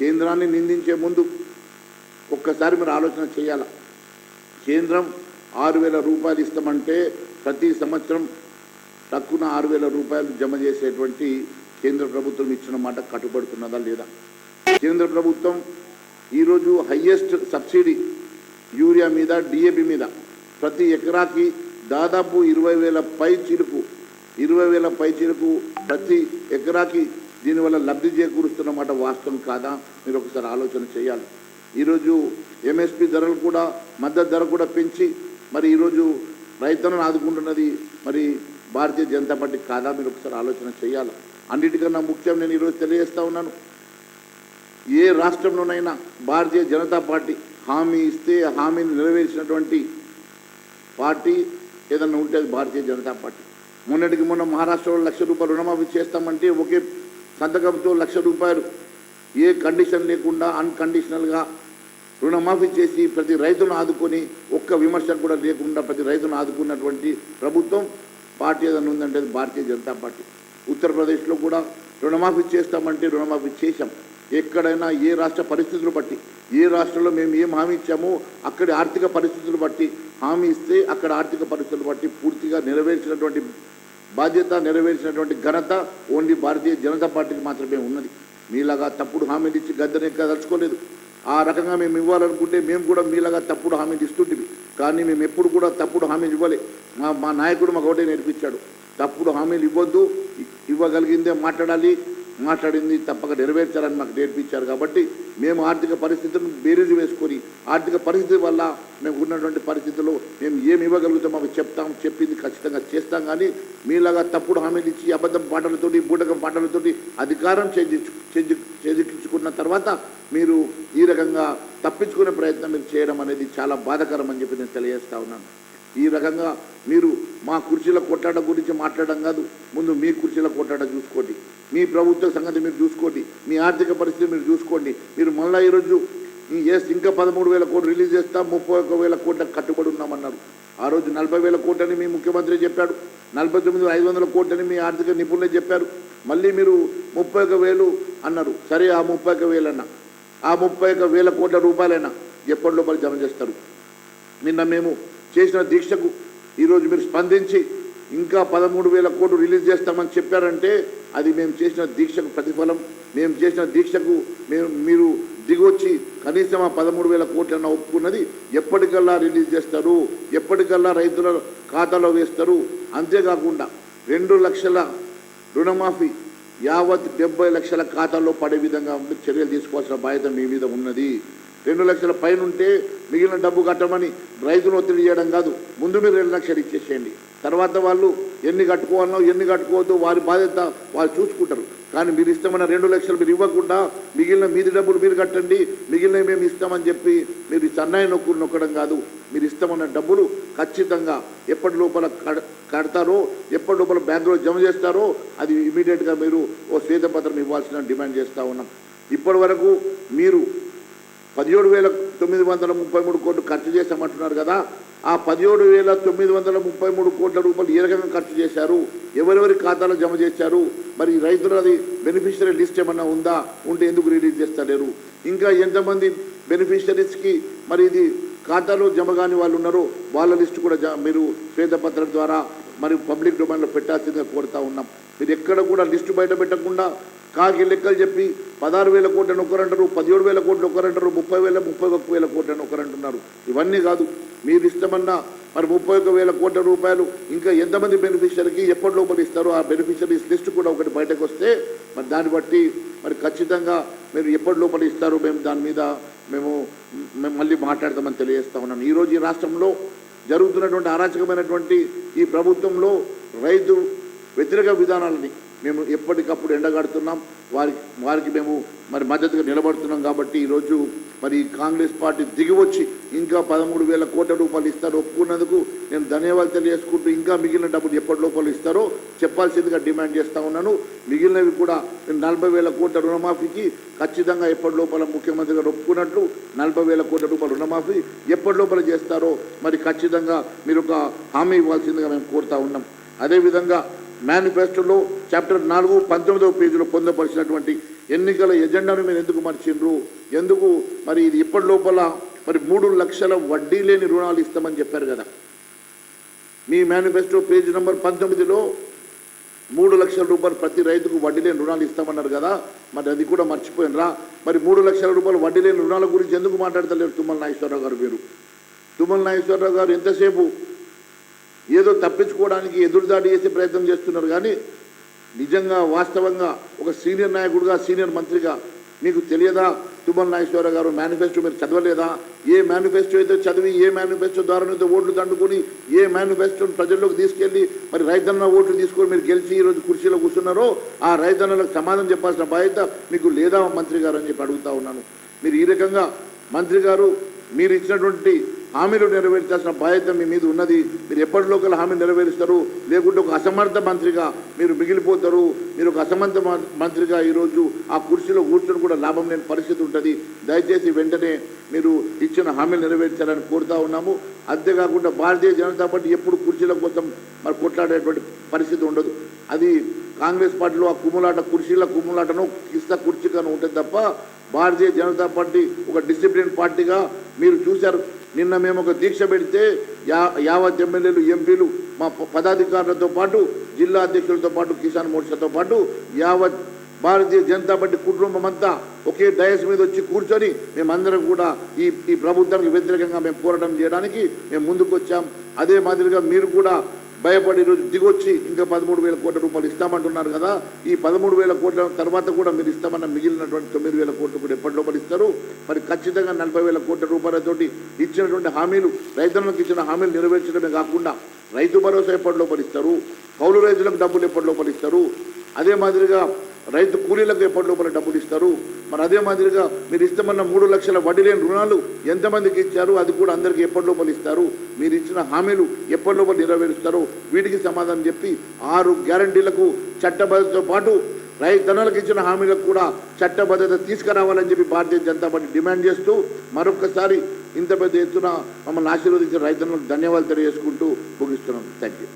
కేంద్రాన్ని నిందించే ముందు ఒక్కసారి మీరు ఆలోచన చేయాల? కేంద్రం ఆరు వేల రూపాయలు ఇస్తామంటే ప్రతి సంవత్సరం తక్కువ ఆరు వేల రూపాయలు జమ చేసేటువంటి కేంద్ర ప్రభుత్వం ఇచ్చిన మాట కట్టుబడుతున్నదా లేదా? కేంద్ర ప్రభుత్వం ఈరోజు హయ్యెస్ట్ సబ్సిడీ యూరియా మీద డిఏపి మీద ప్రతి ఎకరాకి దాదాపు ఇరవై వేల పై చిలుపు ఇరవై వేల పై చిలుపు ప్రతి ఎకరాకి దీనివల్ల లబ్ధి చేకూరుస్తున్నమాట వాస్తవం కాదా? మీరు ఒకసారి ఆలోచన చేయాలి. ఈరోజు ఎంఎస్పి ధరలు కూడా మద్దతు ధర కూడా పెంచి మరి ఈరోజు రైతులను ఆదుకుంటున్నది మరి భారతీయ జనతా పార్టీ కాదా? మీరు ఒకసారి ఆలోచన చేయాలి. అన్నిటికన్నా ముఖ్యం నేను ఈరోజు తెలియజేస్తా ఉన్నాను. ఏ రాష్ట్రంలోనైనా భారతీయ జనతా పార్టీ హామీ ఇస్తే హామీని నెరవేర్చినటువంటి పార్టీ ఏదన్నా ఉంటే అది భారతీయ జనతా పార్టీ. మొన్నటికి మొన్న మహారాష్ట్రలో లక్ష రూపాయలు రుణమాఫీ చేస్తామంటే ఒకే సంతకంతో లక్ష రూపాయలు. ఏ కండిషన్ లేకుండా అన్కండిషనల్గా రుణమాఫీ చేసి ప్రతి రైతును ఆదుకొని ఒక్క విమర్శ కూడా లేకుండా ప్రతి రైతును ఆదుకున్నటువంటి ప్రభుత్వం పార్టీ ఏదైనా ఉందంటే అది భారతీయ జనతా పార్టీ. ఉత్తరప్రదేశ్లో కూడా రుణమాఫీ చేస్తామంటే రుణమాఫీ చేశాం. ఎక్కడైనా ఏ రాష్ట్ర పరిస్థితులు బట్టి ఏ రాష్ట్రంలో మేము ఏం హామీ ఇచ్చామో అక్కడి ఆర్థిక పరిస్థితులు బట్టి హామీ ఇస్తే అక్కడ ఆర్థిక పరిస్థితులు బట్టి పూర్తిగా నెరవేర్చినటువంటి బాధ్యత నెరవేర్చినటువంటి ఘనత ఓన్లీ భారతీయ జనతా పార్టీకి మాత్రమే ఉన్నది. మీలాగా తప్పుడు హామీలు ఇచ్చి గద్దెనెక్కదలుచుకోలేదు ఆ రకంగా మేము ఇవ్వాలనుకుంటే మేము కూడా మీలాగా తప్పుడు హామీలు ఇస్తుంటివి కానీ మేము ఎప్పుడు కూడా తప్పుడు హామీలు ఇవ్వలే. మా మా నాయకుడు మాకు ఒకటే నేర్పించాడు. తప్పుడు హామీలు ఇవ్వద్దు ఇవ్వగలిగిందే మాట్లాడాలి మాట్లాడింది తప్పక నెరవేర్చాలని మాకు నేర్పించారు కాబట్టి మేము ఆర్థిక పరిస్థితులను బేరీజు వేసుకొని ఆర్థిక పరిస్థితి వల్ల మేము ఉన్నటువంటి పరిస్థితుల్లో మేము ఏమి ఇవ్వగలుగుతాం మాకు చెప్తాం చెప్పింది ఖచ్చితంగా చేస్తాం కానీ మీలాగా తప్పుడు హామీలు ఇచ్చి అబద్ధం పాటలతోటి బూటకం పాటలతోటి అధికారం చేజించు చేజి చేజిక్కించుకున్న తర్వాత మీరు ఈ రకంగా తప్పించుకునే ప్రయత్నం మీరు చేయడం అనేది చాలా బాధాకరం అని చెప్పి నేను తెలియజేస్తా ఉన్నాను. ఈ రకంగా మీరు మా కుర్చీల కొట్టాట గురించి మాట్లాడడం కాదు. ముందు మీ కుర్చీల కొట్టాట చూసుకోండి. మీ ప్రభుత్వ సంగతి మీరు చూసుకోండి. మీ ఆర్థిక పరిస్థితి మీరు చూసుకోండి. మీరు మళ్ళీ ఈరోజు ఇంకా పదమూడు వేల కోట్లు రిలీజ్ చేస్తాం ముప్పై ఒక్క వేల కోట్ల కట్టుబడి ఉన్నామన్నారు. ఆ రోజు నలభై వేల కోట్లని మీ ముఖ్యమంత్రి చెప్పాడు. నలభై తొమ్మిది ఐదు వందల కోట్లని మీ ఆర్థిక నిపుణులే చెప్పారు. మళ్ళీ మీరు ముప్పై ఒక వేలు అన్నారు. సరే ఆ ముప్పై ఒక వేలన్నా? ఆ ముప్పై ఒక వేల కోట్ల రూపాయలైనా ఎప్పటి లోపల జమ చేస్తారు? నిన్న మేము చేసిన దీక్షకు ఈరోజు మీరు స్పందించి ఇంకా పదమూడు వేల కోట్లు రిలీజ్ చేస్తామని చెప్పారంటే అది మేము చేసిన దీక్షకు ప్రతిఫలం. మేము చేసిన దీక్షకు మేము మీరు దిగొచ్చి కనీసం ఆ పదమూడు వేల కోట్లన్న ఒప్పుకున్నది ఎప్పటికల్లా రిలీజ్ చేస్తారు ఎప్పటికల్లా రైతుల ఖాతాలో వేస్తారు. అంతేకాకుండా రెండు లక్షల రుణమాఫీ యావత్ డెబ్బై లక్షల ఖాతాలో పడే విధంగా చర్యలు తీసుకోవాల్సిన బాధ్యత మీ మీద ఉన్నది. రెండు లక్షల పైన ఉంటే మిగిలిన డబ్బు కట్టమని రైతులు ఒత్తిడి చేయడం కాదు. ముందు మీరు రెండు లక్షలు ఇచ్చేసేయండి. తర్వాత వాళ్ళు ఎన్ని కట్టుకోవాలనో ఎన్ని కట్టుకోవద్దు వారి బాధ్యత వాళ్ళు చూసుకుంటారు. కానీ మీరు ఇష్టమైన రెండు లక్షలు మీరు ఇవ్వకుండా మిగిలిన మీది డబ్బులు మీరు కట్టండి మిగిలినవి మేము ఇస్తామని చెప్పి మీరు ఈ సన్నాయి నొక్కులు నొక్కడం కాదు. మీరు ఇష్టమైన డబ్బులు ఖచ్చితంగా ఎప్పటి లోపల కడ- కడతారో ఎప్పటి లోపల బ్యాంకులో జమ చేస్తారో అది ఇమీడియట్గా మీరు ఓ శ్వేతపత్రం ఇవ్వాల్సిన డిమాండ్ చేస్తూ ఉన్నాం. ఇప్పటి వరకు మీరు పదిహేడు వేల తొమ్మిది వందల ముప్పై మూడు కోట్లు ఖర్చు చేశామంటున్నారు కదా. ఆ పదిహేడు వేల తొమ్మిది వందల ముప్పై మూడు కోట్ల రూపాయలు ఏ రకంగా ఖర్చు చేశారు? ఎవరెవరి ఖాతాలో జమ చేశారు? మరి రైతులది బెనిఫిషరీ లిస్ట్ ఏమన్నా ఉందా? ఉంటే ఎందుకు రిలీజ్ చేస్తలేరు? ఇంకా ఎంతమంది బెనిఫిషరీస్కి మరి ఇది ఖాతాలో జమ కాని వాళ్ళు ఉన్నారో వాళ్ళ లిస్ట్ కూడా మీరు శ్వేతపత్రం ద్వారా మరి పబ్లిక్ డొమైన్లో పెట్టాల్సిందిగా కోరుతా ఉన్నాం. మీరు ఎక్కడ కూడా లిస్టు బయట పెట్టకుండా కాకి లెక్కలు చెప్పి పదహారు వేల కోట్లని ఒకరంటారు పదిహేడు వేల కోట్లు ఒకరంటారు ముప్పై వేల ముప్పై ఒక్క వేల కోట్లని ఒకరంటున్నారు. ఇవన్నీ కాదు. మీరు ఇష్టమన్నా మరి ముప్పై ఒక్క వేల కోట్ల రూపాయలు ఇంకా ఎంతమంది బెనిఫిషరీకి ఎప్పటి లోపల ఇస్తారో ఆ బెనిఫిషరీస్ లిస్ట్ కూడా ఒకటి బయటకు వస్తే మరి దాన్ని బట్టి మరి ఖచ్చితంగా మీరు ఎప్పటి లోపల ఇస్తారో మేము దాని మీద మేము మేము మళ్ళీ మాట్లాడతామని తెలియజేస్తా ఉన్నాను. ఈరోజు ఈ రాష్ట్రంలో జరుగుతున్నటువంటి అరాచకమైనటువంటి ఈ ప్రభుత్వంలో రైతు వ్యతిరేక విధానాలని మేము ఎప్పటికప్పుడు ఎండగడుతున్నాం. వారికి వారికి మేము మరి మద్దతుగా నిలబడుతున్నాం కాబట్టి ఈరోజు మరి కాంగ్రెస్ పార్టీ దిగివచ్చి ఇంకా పదమూడు వేల కోట్ల రూపాయలు ఇస్తారు ఒప్పుకున్నందుకు నేను ధన్యవాదాలు తెలియజేసుకుంటూ ఇంకా మిగిలిన డబ్బులు ఎప్పటి లోపల ఇస్తారో చెప్పాల్సిందిగా డిమాండ్ చేస్తూ ఉన్నాను. మిగిలినవి కూడా నేను నలభై వేల కోట్ల రుణమాఫీకి ఖచ్చితంగా ఎప్పటి లోపల ముఖ్యమంత్రి గారు ఒప్పుకున్నట్లు నలభై వేల కోట్ల రూపాయల రుణమాఫీ ఎప్పటి లోపల చేస్తారో మరి ఖచ్చితంగా మీరు ఒక హామీ ఇవ్వాల్సిందిగా మేము కోరుతా ఉన్నాం. అదేవిధంగా మేనిఫెస్టోలో చాప్టర్ నాలుగు పంతొమ్మిదవ పేజీలో పొందపరిచినటువంటి ఎన్నికల ఎజెండాను మీరు ఎందుకు మర్చిండ్రు? ఎందుకు? మరి ఇది ఇప్పటి లోపల మరి మూడు లక్షల వడ్డీ లేని రుణాలు ఇస్తామని చెప్పారు కదా. మీ మేనిఫెస్టో పేజ్ నెంబర్ పంతొమ్మిదిలో మూడు లక్షల రూపాయలు ప్రతి రైతుకు వడ్డీ లేని రుణాలు ఇస్తామన్నారు కదా. మరి అది కూడా మర్చిపోయినరా? మరి మూడు లక్షల రూపాయలు వడ్డీ లేని రుణాల గురించి ఎందుకు మాట్లాడతలేరు తుమ్మల నాగేశ్వరరావు గారు మీరు? తుమ్మల నాగేశ్వరరావు గారు ఎంతసేపు ఏదో తప్పించుకోవడానికి ఎదురుదాడి చేసే ప్రయత్నం చేస్తున్నారు కానీ నిజంగా వాస్తవంగా ఒక సీనియర్ నాయకుడిగా సీనియర్ మంత్రిగా మీకు తెలియదా? తుమ్మల నాగేశ్వరరావు గారు మేనిఫెస్టో మీరు చదవలేదా? ఏ మేనిఫెస్టో అయితే చదివి ఏ మేనిఫెస్టో ద్వారా ఓట్లు దండుకొని ఏ మేనిఫెస్టోని ప్రజల్లోకి తీసుకెళ్ళి మరి రైతన్న ఓట్లు తీసుకొని మీరు గెలిచి ఈరోజు కుర్చీలో కూర్చున్నారో ఆ రైతన్నలకు సమాధానం చెప్పాల్సిన బాధ్యత మీకు లేదా మంత్రి గారు అని చెప్పి అడుగుతా ఉన్నాను. మీరు ఈ రకంగా మంత్రి గారు మీరు ఇచ్చినటువంటి హామీలు నెరవేర్చాల్సిన బాధ్యత మీ మీద ఉన్నది. మీరు ఎప్పటిలోకల్ హామీ నెరవేరుస్తారు? లేకుంటే ఒక అసమర్థ మంత్రిగా మీరు మిగిలిపోతారు. మీరు ఒక అసమర్థ మం- మంత్రిగా ఈరోజు ఆ కుర్చీలో కూర్చొని కూడా లాభం లేని పరిస్థితి ఉంటుంది. దయచేసి వెంటనే మీరు ఇచ్చిన హామీలు నెరవేర్చాలని కోరుతా ఉన్నాము. అంతేకాకుండా భారతీయ జనతా పార్టీ ఎప్పుడు కుర్చీల కోసం మరి కొట్లాడేటువంటి పరిస్థితి ఉండదు. అది కాంగ్రెస్ పార్టీలో ఆ కుమ్ములాట కుర్చీల కుమ్ములాటను కిస్తా కుర్చీగాను ఉంటుంది తప్ప భారతీయ జనతా పార్టీ ఒక డిసిప్లిన్ పార్టీగా మీరు చూశారు. నిన్న మేము ఒక దీక్ష పెడితే యా యావత్ ఎమ్మెల్యేలు ఎంపీలు మా పదాధికారులతో పాటు జిల్లా అధ్యక్షులతో పాటు కిసాన్ మోర్చాతో పాటు యావత్ భారతీయ జనతా పార్టీ కుటుంబం అంతా ఒకే డయస్ మీద వచ్చి కూర్చొని మేమందరం కూడా ఈ ఈ ప్రభుత్వానికి వ్యతిరేకంగా మేము పోరాటం చేయడానికి మేము ముందుకు వచ్చాం అదే మాదిరిగా మీరు కూడా భయపడి ఈరోజు దిగొచ్చి ఇంకా పదమూడు వేల కోట్ల రూపాయలు ఇస్తామంటున్నారు కదా. ఈ పదమూడు వేల కోట్ల తర్వాత కూడా మీరు ఇస్తామన్న మిగిలినటువంటి తొమ్మిది వేల కోట్లు కూడా ఎప్పటి లోపల ఇస్తారు? మరి ఖచ్చితంగా నలభై వేల కోట్ల రూపాయలతోటి ఇచ్చినటువంటి హామీలు రైతులకు ఇచ్చిన హామీలు నెరవేర్చడమే కాకుండా రైతు భరోసా ఎప్పటి లోపల ఇస్తారు? కౌలు రైతులకు డబ్బులు ఎప్పటి లోపల ఇస్తారు? అదే మాదిరిగా రైతు కూలీలకు ఎప్పటి లోపల డబ్బులు ఇస్తారు. మరి అదే మాదిరిగా మీరు ఇస్తామన్న మూడు లక్షల వడ్డీ లేని రుణాలు ఎంతమందికి ఇచ్చారు? అది కూడా అందరికీ ఎప్పటి లోపల ఇస్తారు. మీరు ఇచ్చిన హామీలు ఎప్పటి లోపల నెరవేరుస్తారు? వీటికి సమాధానం చెప్పి ఆరు గ్యారంటీలకు చట్టబద్ధతతో పాటు రైతన్నలకు ఇచ్చిన హామీలకు కూడా చట్టబద్ధత తీసుకురావాలని చెప్పి భారతీయ జనతా పార్టీ డిమాండ్ చేస్తూ మరొకసారి ఇంత పెద్ద ఎత్తున మమ్మల్ని ఆశీర్వదించిన రైతన్నలకు ధన్యవాదాలు తెలియజేసుకుంటూ ముగిస్తున్నాం. Thank you